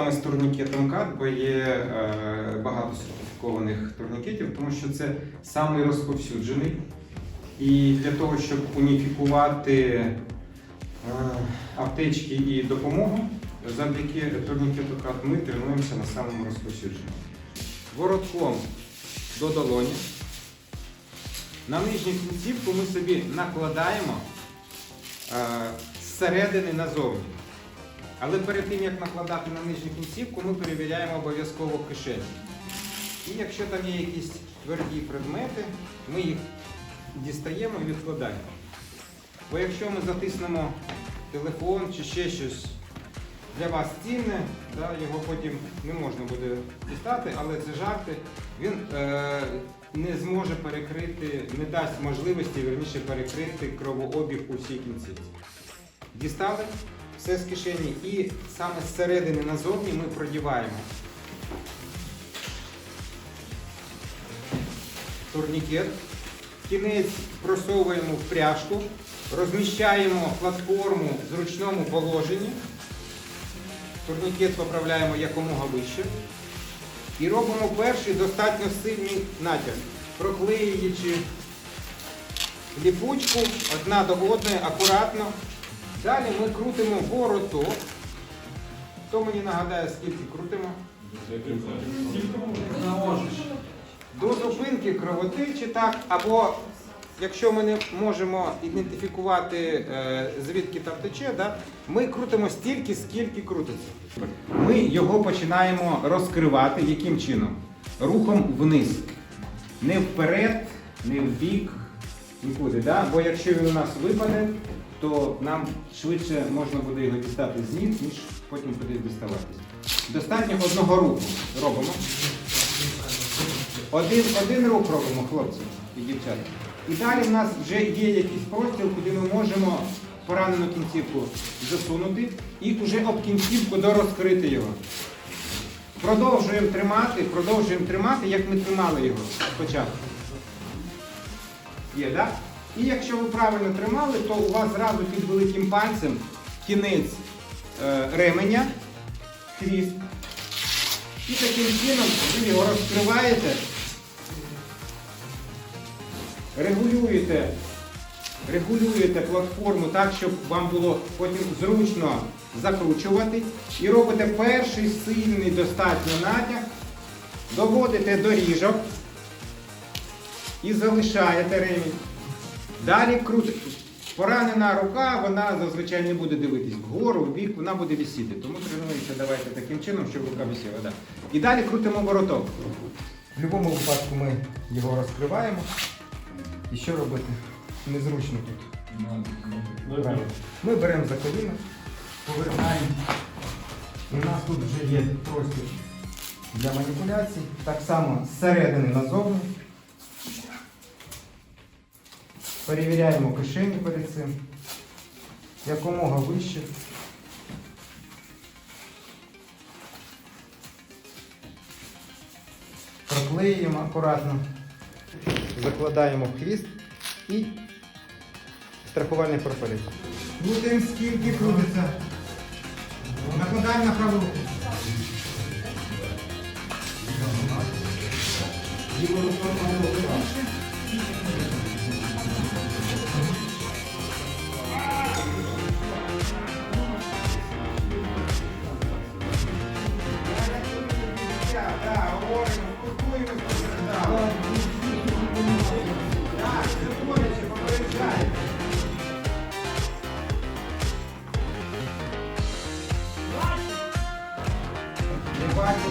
саме з турнікетом КАТ, бо є е, багато сертифікованих турнікетів, тому що це самий розповсюджений. І для того, щоб уніфікувати е, аптечки і допомогу, завдяки турнікету КАТ ми тренуємося на самому розповсюдженому. Воротком до долоні. На нижню кінцівку ми собі накладаємо е, зсередини назовні. Але перед тим, як накладати на нижню кінцівку, ми перевіряємо обов'язково кишені. І якщо там є якісь тверді предмети, ми їх дістаємо і відкладаємо. Бо якщо ми затиснемо телефон чи ще щось для вас цінне, да, його потім не можна буде дістати, але це жарти, він е, не зможе перекрити, не дасть можливості верніше перекрити кровообіг у всій кінцівці. Дістали все з кишені. І саме зсередини назовні ми продіваємо. Турнікет, кінець просовуємо в пряжку, розміщаємо платформу в зручному положенні, турнікет поправляємо якомога вище. І робимо перший достатньо сильний натяг, проклеюючи ліпучку одна до одної акуратно. Далі ми крутимо вороток. Хто мені нагадає, скільки крутимо? До зупинки кровотечі, так, або якщо ми не можемо ідентифікувати, е, звідки там тече, да, ми крутимо стільки, скільки крутиться. Ми його починаємо розкривати яким чином? Рухом вниз. Не вперед, не вбік, нікуди. Да? Бо якщо він у нас випаде, то нам швидше можна буде його дістати з ніг, ніж потім кудись діставатись. Достатньо одного руху робимо. Один, один рух робимо, хлопці і дівчата. І далі в нас вже є якийсь простіл, куди ми можемо поранену кінцівку засунути і вже об кінцівку дорозкрити його. Продовжуємо тримати, продовжуємо тримати, як ми тримали його спочатку. Є, так? І якщо ви правильно тримали, то у вас зразу під великим пальцем кінець е, ременя, хвіст. І таким чином ви його розкриваєте, регулюєте, регулюєте платформу так, щоб вам було потім зручно закручувати. І робите перший сильний достатньо натяг, доводите до ріжок і залишаєте ремінь. Далі крутите. Поранена рука, вона зазвичай не буде дивитись вгору, в бік, вона буде висіти. Тому тренуємося давайте таким чином, щоб рука висіла. Да. І далі крутимо вороток. В будь-якому випадку ми його розкриваємо. І що робити? Незручно тут. Ми беремо за коліно, повертаємо. У нас тут вже є простір для маніпуляцій. Так само зсередини назовні. Перевіряємо кишені перед цим. Якомога вище. Проклеюємо акуратно. Закладаємо в хвіст і страхувальний пропелер. Крутимо скільки крутиться. Накладаємо на праву руку. Ліву руку праву руку більше. Не бачу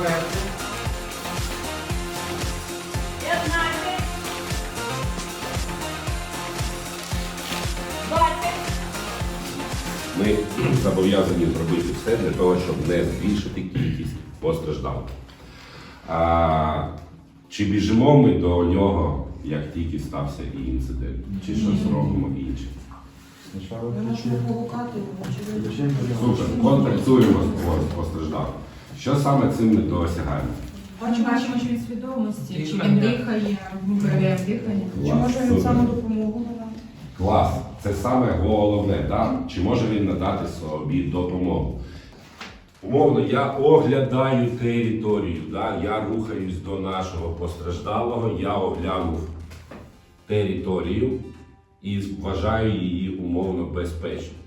нога зверху. 15. Ми зобов'язані зробити все для того, щоб не збільшити кількість постраждалих. А, чи біжимо ми до нього, як тільки стався і інцидент, чи щось робимо інше? Супер, контактуємо з постраждалим. Що саме цим ми досягаємо? Ми бачимо, що він свідомості, чи він дихає, ми перевіряємо дихання. чи Клас, може він супер. самодопомогу надати? Клас, це саме головне, так? Чи може він надати собі допомогу? Умовно, я оглядаю територію, да? я рухаюсь до нашого постраждалого, я оглянув територію і вважаю її умовно безпечною.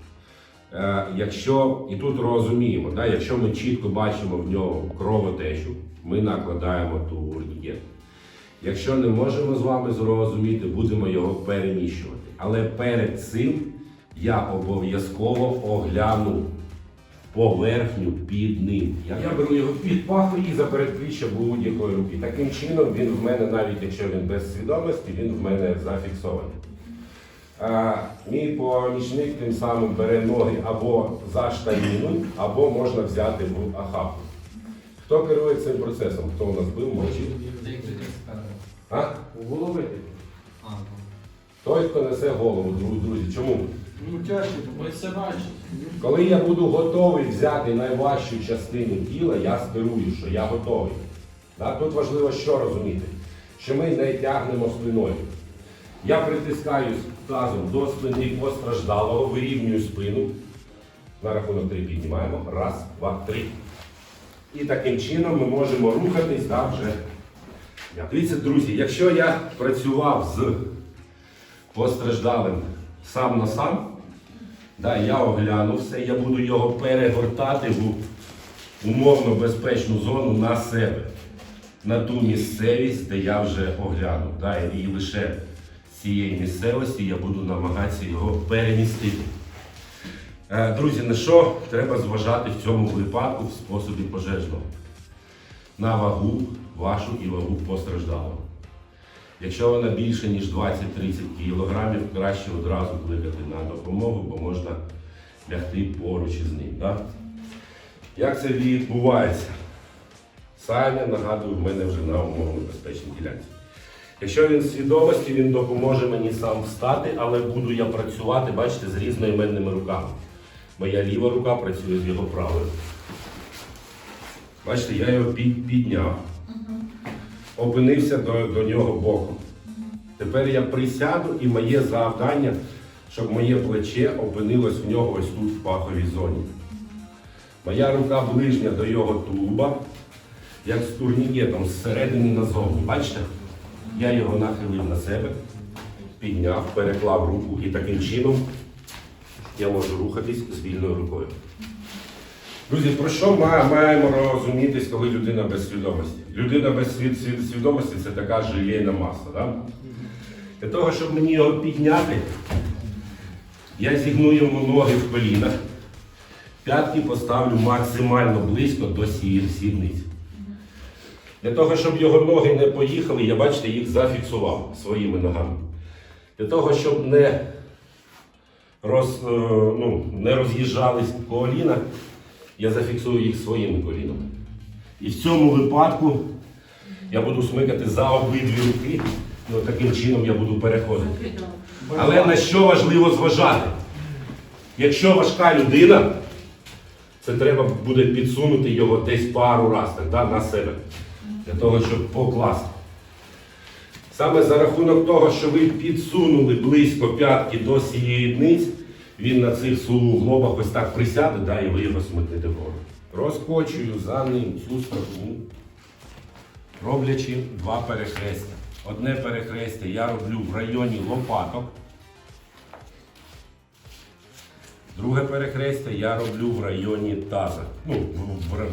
Е, якщо, і тут розуміємо, да, якщо ми чітко бачимо в нього кровотечу, ми накладаємо турнікет. Якщо не можемо з вами зрозуміти, будемо його переміщувати. Але перед цим я обов'язково огляну поверхню під ним. Я беру його під паху і за передпліччя будь-якої руки. Таким чином він в мене, навіть якщо він без свідомості, він в мене зафіксований. Мій помічник тим самим бере ноги або за штаніну, або можна взяти в ахапку. Хто керує цим процесом? Хто у нас був, мовчить? А? У голови. Той, хто несе голову, друзі, друзі. Чому? Ну тяжко, ми все бачимо. Коли я буду готовий взяти найважчу частину тіла, я скерую, що я готовий. Да? Тут важливо що розуміти, що ми не тягнемо спиною. Я притискаюсь тазом до спини постраждалого, вирівнюю спину. На рахунок три піднімаємо. Раз, два, три. І таким чином ми можемо рухатись да, вже. Дивіться, друзі, якщо я працював з постраждалим сам на сам, Да, я огляну все, я буду його перегортати в умовно безпечну зону на себе, на ту місцевість, де я вже оглянув. Да, і лише цієї місцевості я буду намагатися його перемістити. Е, Друзі, на що треба зважати в цьому випадку в способі пожежного? На вагу вашу і вагу постраждалого. Якщо вона більше, ніж 20-30 кілограмів, краще одразу кликати на допомогу, бо можна лягти поруч із ним. Да? Як це відбувається? Саня, нагадую, в мене вже на умовно безпечній ділянці. Якщо він в свідомості, він допоможе мені сам встати, але буду я працювати, бачите, з різноіменними руками. Моя ліва рука працює з його правою. Бачите, я його підняв опинився до, до нього боком. Тепер я присяду і моє завдання, щоб моє плече опинилось в нього ось тут в паховій зоні. Моя рука ближня до його тулуба, як з турнікетом, зсередини назовні. Бачите? Я його нахилив на себе, підняв, переклав руку і таким чином я можу рухатись з вільною рукою. Друзі, про що ма- маємо розумітись, коли людина без свідомості? Людина без свід- свід- свідомості це така желейна маса. Да? Для того, щоб мені його підняти, я зігну йому ноги в колінах, п'ятки поставлю максимально близько до сі- сідниць. Для того, щоб його ноги не поїхали, я бачите, їх зафіксував своїми ногами. Для того, щоб не, роз, е, ну, не роз'їжджались коліна, я зафіксую їх своїми колінами. І в цьому випадку я буду смикати за обидві руки, і от таким чином я буду переходити. Але на що важливо зважати? Якщо важка людина, це треба буде підсунути його десь пару разів на себе, для того, щоб покласти. Саме за рахунок того, що ви підсунули близько п'ятки до сієдниць, він на цих суглобах ось так присяде, да, і ви його смикнете вгору. Розкочую за ним цю сторону, роблячи два перехрестя. Одне перехрестя я роблю в районі лопаток. Друге перехрестя я роблю в районі таза. Ну,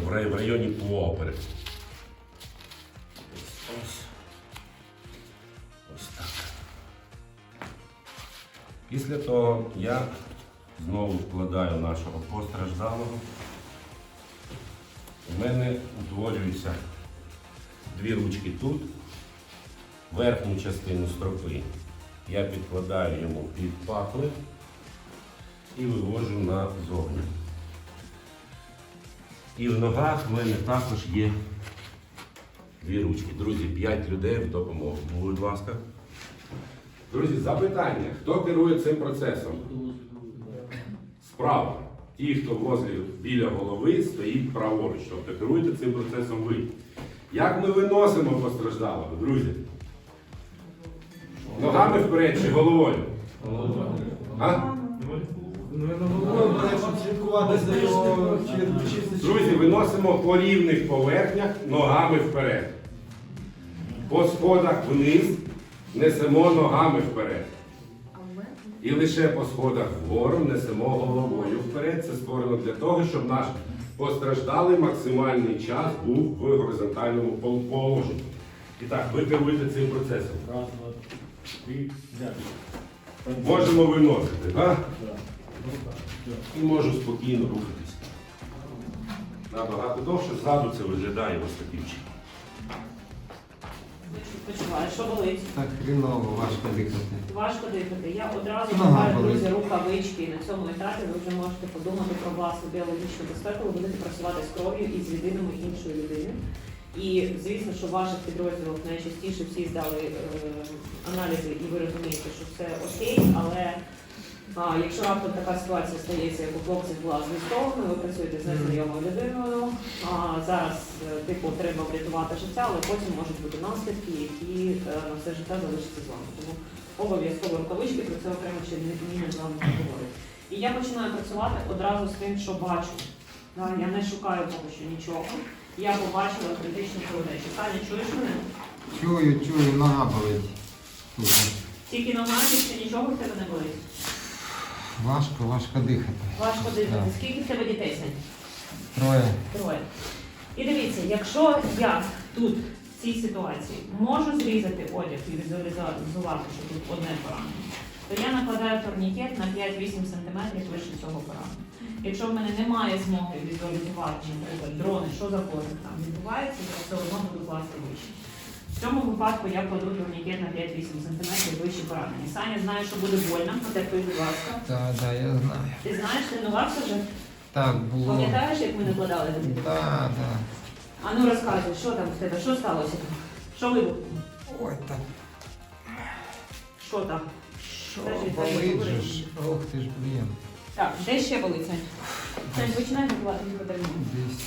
в, районі поопери. Після того я знову вкладаю нашого постраждалого. У мене утворюються дві ручки тут. Верхню частину стропи я підкладаю йому під пахви і вивожу назовні. І в ногах в мене також є дві ручки. Друзі, п'ять людей в допомогу. Будь ласка. Друзі, запитання. Хто керує цим процесом? вправо. Ті, хто возле біля голови, стоїть праворуч. Тобто керуйте цим процесом ви. Як ми виносимо постраждалого, друзі? Ногами вперед чи головою? А? Друзі, виносимо по рівних поверхнях ногами вперед. По сходах вниз несемо ногами вперед. І лише по сходах вгору несемо головою вперед. Це створено для того, щоб наш постраждалий максимальний час був в горизонтальному положенні. І так, ви керуєте цим процесом. Раз, два, три, взяти. Можемо виносити, так? І можу спокійно рухатись. Набагато довше ззаду це виглядає ось таким чином. Почуваєш, що болить? Так хріново, важко дихати. Важко дихати. Я одразу Нога шукаю, болить. друзі, рукавички. На цьому етапі ви вже можете подумати про власну біологічну безпеку. Ви будете працювати з кров'ю і з відинами іншої людини. І звісно, що в ваших підрозділах найчастіше всі здали е, аналізи, і ви розумієте, що все окей, але а, якщо раптом така ситуація стається, як у хлопців була з військовими, ви працюєте з незнайомою людиною. А, зараз е, типу треба врятувати життя, але потім можуть бути наслідки, які е, на все життя залишаться з вами. Тому обов'язково рукавички про це окремо ще не з вами говорить. І я починаю працювати одразу з тим, що бачу. Я не шукаю поки що нічого. Я побачила критичну кровотечу. Таня, чуєш мене? Чую, чую, нога болить. Тільки нога, більше нічого в тебе не болить. Важко, важко дихати. Важко дихати. Так. Скільки в тебе дітей Сань? Троє. Троє. І дивіться, якщо я тут в цій ситуації можу зрізати одяг і візуалізувати, що тут одне поранення, то я накладаю турнікет на 5-8 см вище цього поранення. Якщо в мене немає змоги візуалізувати, наприклад, дрони, що за кожен там відбувається, то я все одно буду класти вище. В цьому випадку я кладу турнікет на 5-8 см вище поранення. Саня знає, що буде больно, потерпи, будь ласка. Так, так, я знаю. Ти знаєш, тренувався вже? Так, було. Пам'ятаєш, як ми накладали? Так, так. А ну розказуй, що там в тебе, що сталося? Що вибухнуло? Ой, так. Що там? Що, Скажи, болить же ж. Ох ти ж, блін. Так, де ще болить, Сань? Сань, починай готувати гіпотермію. Десь.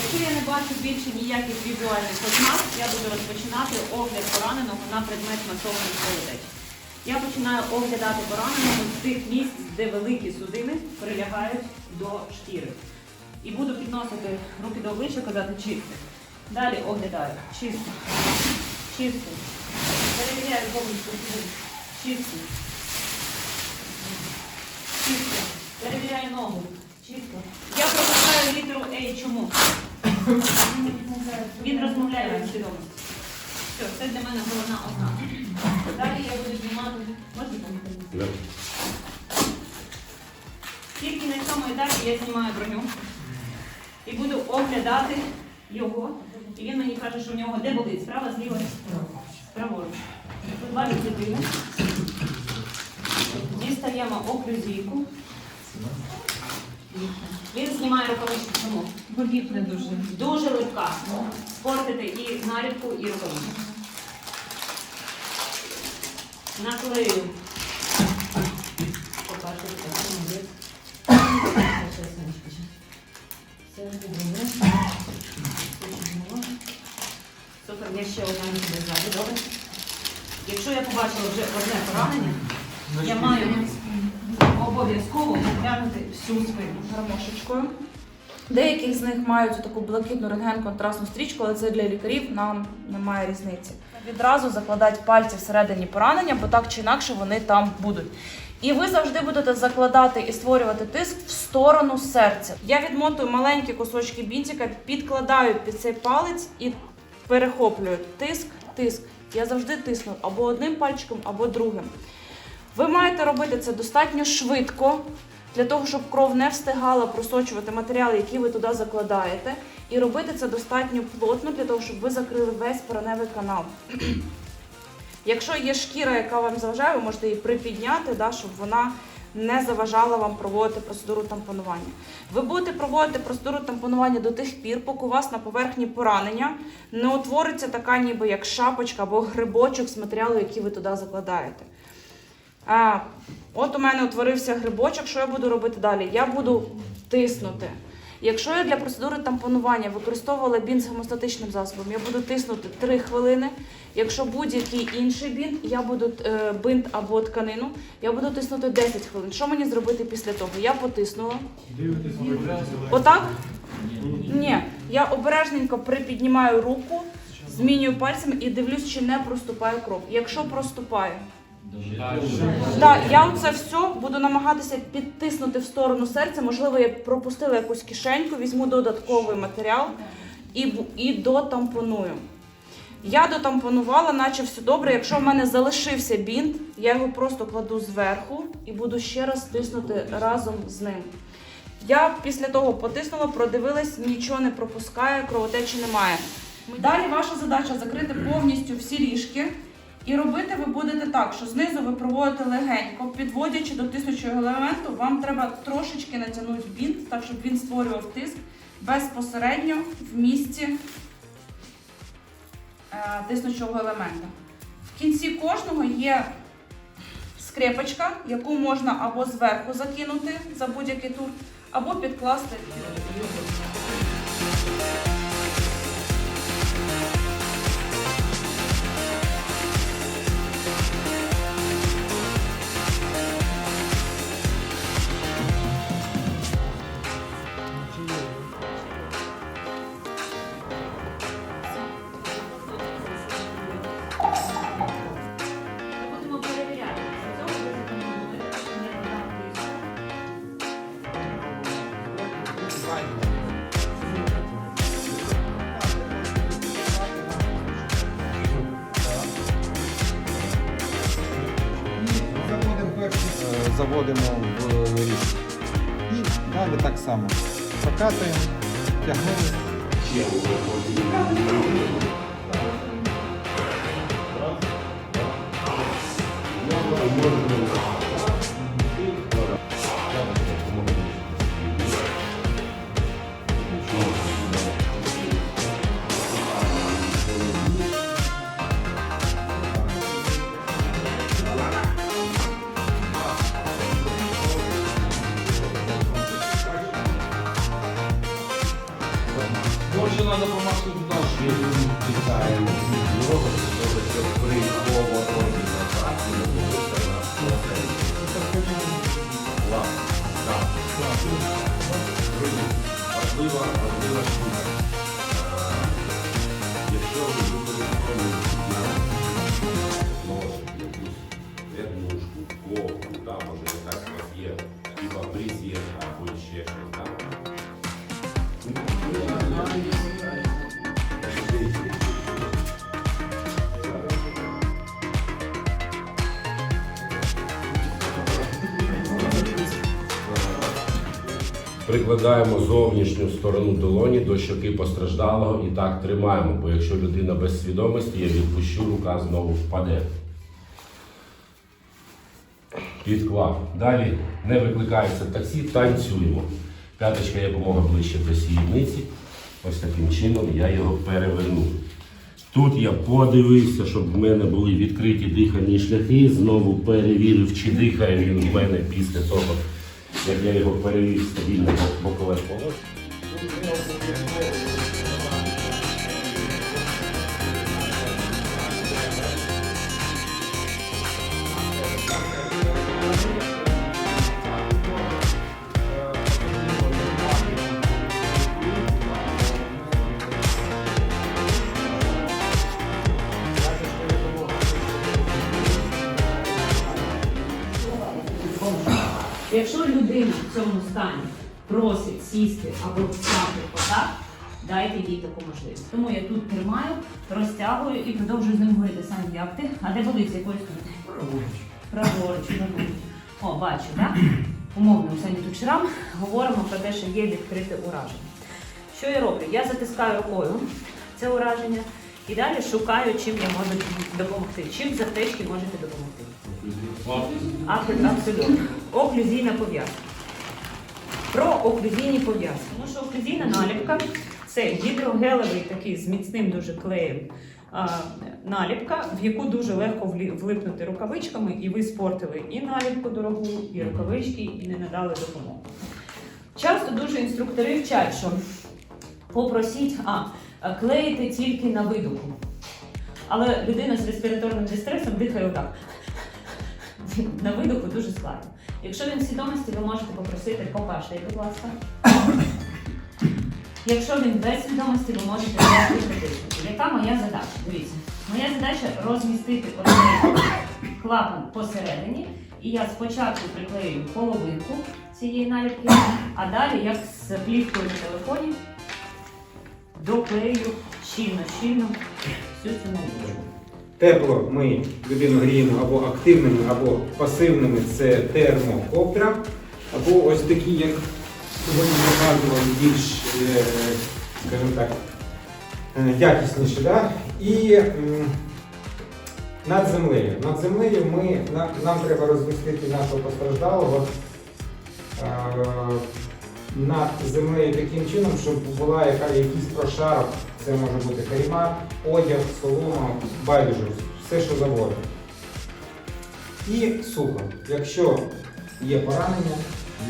Якщо я не бачу більше ніяких візуальних ознак, я буду розпочинати огляд пораненого на предмет масованих кровотеч. Я починаю оглядати пораненого з тих місць, де великі судини прилягають до шкіри. І буду підносити руки до обличчя, казати чисто. Далі оглядаю. Чисто. Чисто. Перевіряю повністю судини. Чисто. Чисто. Перевіряю ногу. Чисто. Я пропускаю Чому? Він розмовляє свідомості. Все, це для мене головна ознака. Далі я буду знімати. Можна помітити? Тільки на цьому етапі я знімаю броню і буду оглядати його. І він мені каже, що в нього де болить? Справа, зліва? Праворуч. Тут два дитини. Дістаємо оклюзійку. Він знімає рукавичку чому? Болів не дуже. Дуже липка. Спортити і наліпку, і рукавичку. Наклею. По-перше, так, ще. Все добре. Супер, я ще одна не ззаду, добре? Якщо я побачила вже одне поранення, я маю обов'язково оглянути всю спину. гармошечкою. Деяких з них мають таку блакитну рентген-контрастну стрічку, але це для лікарів нам немає різниці. Відразу закладати пальці всередині поранення, бо так чи інакше вони там будуть. І ви завжди будете закладати і створювати тиск в сторону серця. Я відмотую маленькі кусочки бінтика, підкладаю під цей палець і перехоплюю тиск, тиск. Я завжди тисну або одним пальчиком, або другим. Ви маєте робити це достатньо швидко, для того, щоб кров не встигала просочувати матеріали, які ви туди закладаєте, і робити це достатньо плотно для того, щоб ви закрили весь пораневий канал. Якщо є шкіра, яка вам заважає, ви можете її припідняти, да, щоб вона не заважала вам проводити процедуру тампонування. Ви будете проводити процедуру тампонування до тих пір, поки у вас на поверхні поранення не утвориться така, ніби як шапочка або грибочок з матеріалу, який ви туди закладаєте. А, от у мене утворився грибочок. Що я буду робити далі? Я буду тиснути. Якщо я для процедури тампонування використовувала бінт з гемостатичним засобом, я буду тиснути 3 хвилини. Якщо будь-який інший бінт, я буду е, бинт або тканину, я буду тиснути 10 хвилин. Що мені зробити після того? Я потиснула. Отак? Ні. Я обережненько припіднімаю руку, змінюю пальцем і дивлюсь, чи не проступає кров. Якщо проступає, так, я оце все буду намагатися підтиснути в сторону серця. Можливо, я пропустила якусь кишеньку, візьму додатковий матеріал і, і дотампоную. Я дотампонувала, наче все добре. Якщо в мене залишився бінт, я його просто кладу зверху і буду ще раз тиснути разом з ним. Я після того потиснула, продивилась, нічого не пропускає, кровотечі немає. Далі ваша задача закрити повністю всі ріжки. І робити ви будете так, що знизу ви проводите легенько, підводячи до тиснучого елементу, вам треба трошечки натягнути бінт, так щоб він створював тиск безпосередньо в місці е, тиснучого елемента. В кінці кожного є скрепочка, яку можна або зверху закинути за будь-який тур, або підкласти. Заводимо в ріж. І далі так само. Прокатуємо, тягнемо. Може, Важлива, важлива шума. Якщо ви будете носити якусь ряднушку, ковку, там може Прикладаємо зовнішню сторону долоні до щоки постраждалого і так тримаємо, бо якщо людина без свідомості, я відпущу, рука знову впаде. Підклав. Далі не викликається таксі, танцюємо. П'яточка якомога ближче до сідниці. Ось таким чином я його переверну. Тут я подивився, щоб в мене були відкриті дихальні шляхи. Знову перевірив, чи дихає він в мене після того, як я його перевів стабільно бокове положення. Дайте їй таку можливість. Тому я тут тримаю, розтягую і продовжую з ним говорити сам як ти. А де болить з якої сторони? Праворуч. Праворуч, праворуч. О, бачу, так? Умовно, у тут шрам. Говоримо про те, що є відкрите ураження. Що я роблю? Я затискаю рукою це ураження і далі шукаю, чим я можу допомогти. Чим з аптечки можете допомогти. Абсолютно. Оклюзійна пов'язка. Про оклюзійні пов'язки. Тому що оклюзійна наліпка це гідрогелевий такий з міцним дуже клеєм а, наліпка, в яку дуже легко влипнути рукавичками, і ви спортили і наліпку дорогу, і рукавички, і не надали допомогу. Часто дуже інструктори вчать, що попросіть, а клеїти тільки на видуху. Але людина з респіраторним дистресом дихає отак. На видуху дуже складно. Якщо він в свідомості, ви можете попросити покашляй, будь ласка. Якщо він без свідомості, ви можете притиснути. Яка моя задача? Дивіться, моя задача розмістити оцей клапан посередині, і я спочатку приклею половинку цієї наліпки, а далі, як з плівкою на телефоні, доклею щільно-щільно всю цю наліпку. Тепло ми людину гріємо або активними, або пасивними це термокоптера, або ось такі, як сьогодні показували, більш, е, скажімо так, е, якісніші. Да? І над землею. Над землею ми, нам, треба розмістити нашого постраждалого е, над землею таким чином, щоб була якийсь прошарок. Це може бути карімат, одяг, солома, байдуже, все, що завгодно. І сухо. Якщо є поранення,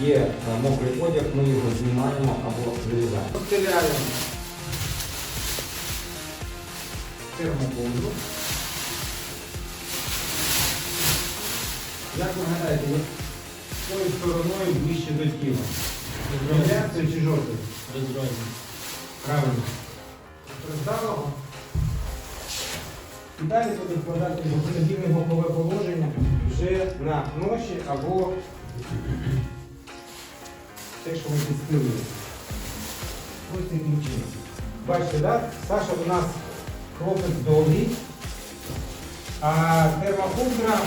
є мокрий одяг, ми його знімаємо або вирізаємо. Розстеляємо термоковдру. Як ви гадаєте, тою стороною ближче до тіла? Розробляється чи жовтий? Правильно. Роздалого. І далі буде вкладати в стабільне бокове положення вже на ноші або те, що ми підстилили. Ось таким чином. Бачите, так? Саша у нас хлопець довгий, а термоковдра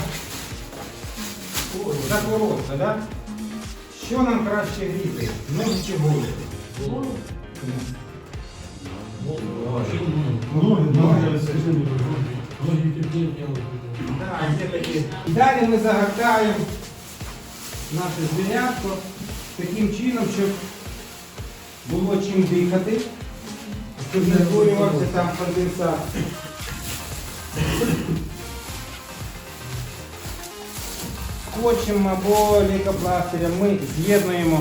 закоротка, так? Що нам краще гріти? Ноги чи. І Далі ми загортаємо наше звірятко таким чином, щоб було чим дихати, щоб не створювався там конденсат. Скотчем або лейкопластирем ми з'єднуємо.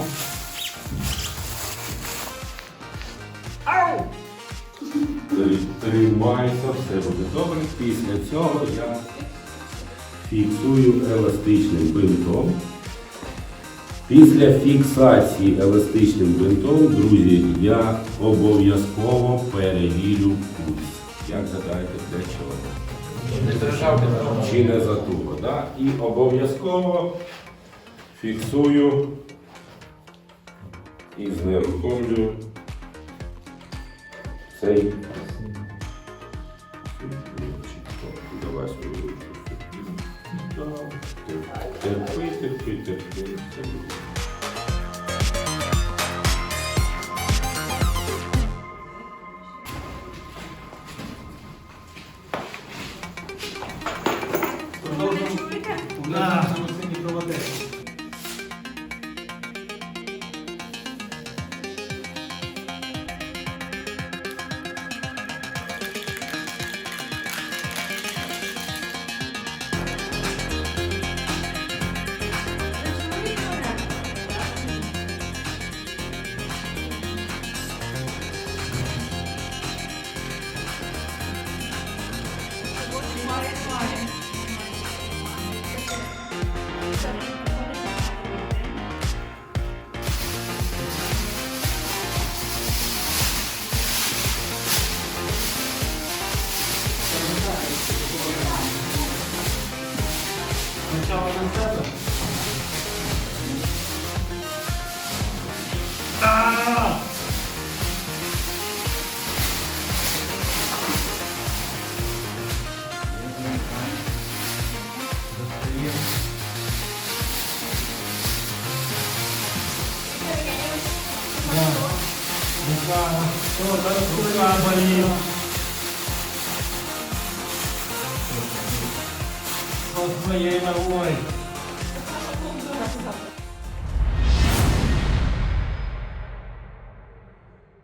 Ау! Тримається, все буде добре. Після цього я фіксую еластичним бинтом. Після фіксації еластичним бинтом, друзі, я обов'язково перевірю пульс. Як гадаєте, для чого? Чи не затуло, да? І обов'язково фіксую і знерухомлюю цей Давай свою ручку. Так, Терпи,